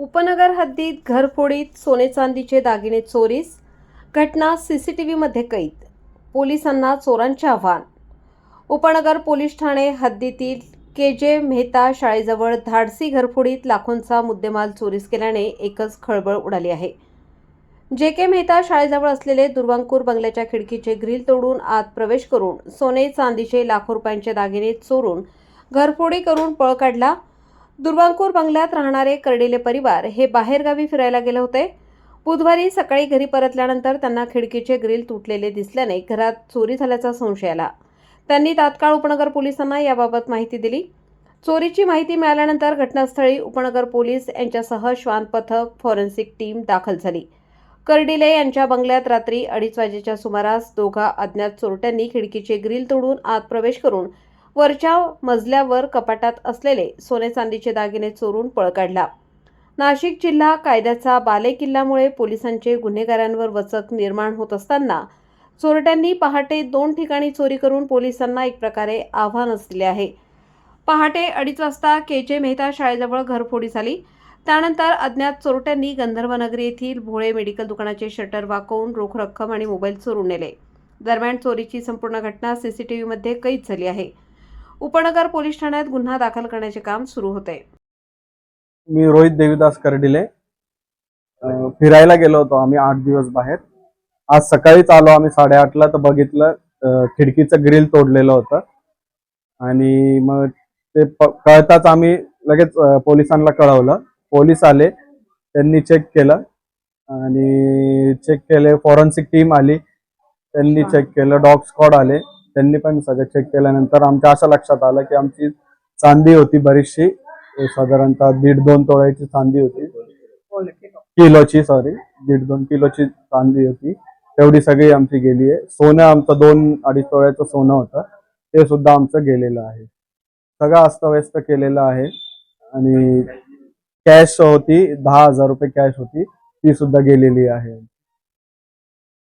उपनगर हद्दीत घरफोडीत सोने चांदीचे दागिने चोरीस घटना सीसीटीव्हीमध्ये कैद पोलिसांना चोरांचे आव्हान. उपनगर पोलीस ठाणे हद्दीतील के जे मेहता शाळेजवळ धाडसी घरफोडीत लाखोंचा मुद्देमाल चोरीस केल्याने एकच खळबळ उडाली आहे. जे के मेहता शाळेजवळ असलेले दुर्वांकूर बंगल्याच्या खिडकीचे ग्रिल तोडून आत प्रवेश करून सोने चांदीचे लाखो रुपयांचे दागिने चोरून घरफोडी करून पळ काढला दुर्वांकूर बंगल्यात राहणारे कर्डिले परिवार हे बाहेरगावी फिरायला गेले होते. बुधवारी सकाळी घरी परतल्यानंतर त्यांना खिडकीचे ग्रिल तुटलेले दिसल्याने घरात चोरी झाल्याचा संशय आला. त्यांनी तात्काळ उपनगर पोलिसांना याबाबत माहिती दिली. चोरीची माहिती मिळाल्यानंतर घटनास्थळी उपनगर पोलीस यांच्यासह श्वान पथक फॉरेन्सिक टीम दाखल झाली. कर्डिले यांच्या बंगल्यात रात्री अडीच वाजेच्या सुमारास दोघा अज्ञात चोरट्यांनी खिडकीचे ग्रिल तोडून आत प्रवेश करून वरच्या मजल्यावर कपाटात असलेले सोने चांदीचे दागिने चोरून पळ काढला. नाशिक जिल्हा कायद्याचा बालेकिल्ल्यामुळे पोलिसांचे गुन्हेगारांवर वचक निर्माण होत असताना चोरट्यांनी पहाटे दोन ठिकाणी चोरी करून पोलिसांना एक प्रकारे आव्हानच दिले आहे. पहाटे अडीच वाजता के. जे. मेहता शाळेजवळ घरफोडी झाली. त्यानंतर अज्ञात चोरट्यांनी गंधर्वनगरी येथील भोळे मेडिकल दुकानाचे शटर वाकवून रोख रक्कम आणि मोबाईल चोरून नेले. दरम्यान चोरीची संपूर्ण घटना सीसीटीव्हीमध्ये कैद झाली आहे. उपनगर पोलीस ठाण्यात गुन्हा दाखल करण्याचे काम सुरू होते. मी रोहित देवीदास कर्डिले. फिरायला गेलो होतो आम्ही आठ दिवस बाहेर. आज सकाळीच आलो आम्ही साडेआठला तर बघितलं खिडकीचं ग्रिल तोडलेलं होतं. आणि मग ते कळताच आम्ही लगेच पोलिसांना कळवलं. पोलीस आले त्यांनी चेक केलं. आणि चेक केले फॉरेन्सिक टीम आली. त्यांनी चेक केलं डॉग स्कॉड आले. त्यांनी पण सगळं चेक केल्यानंतर आमच्या असं लक्षात आलं की आमची चांदी होती बरीचशी. साधारणतः दीड दोन तोळ्याची चांदी होती. किलोची सॉरी दीड दोन किलोची चांदी होती. तेवढी सगळी आमची गेली आहे. सोनं आमचं दोन अडीच तोळ्याचं सोनं होतं. ते सुद्धा आमचं गेलेलं आहे. सगळं अस्तव्यस्त केलेलं आहे. आणि कॅश होती दहा हजार रुपये कॅश होती. ती सुद्धा गेलेली आहे.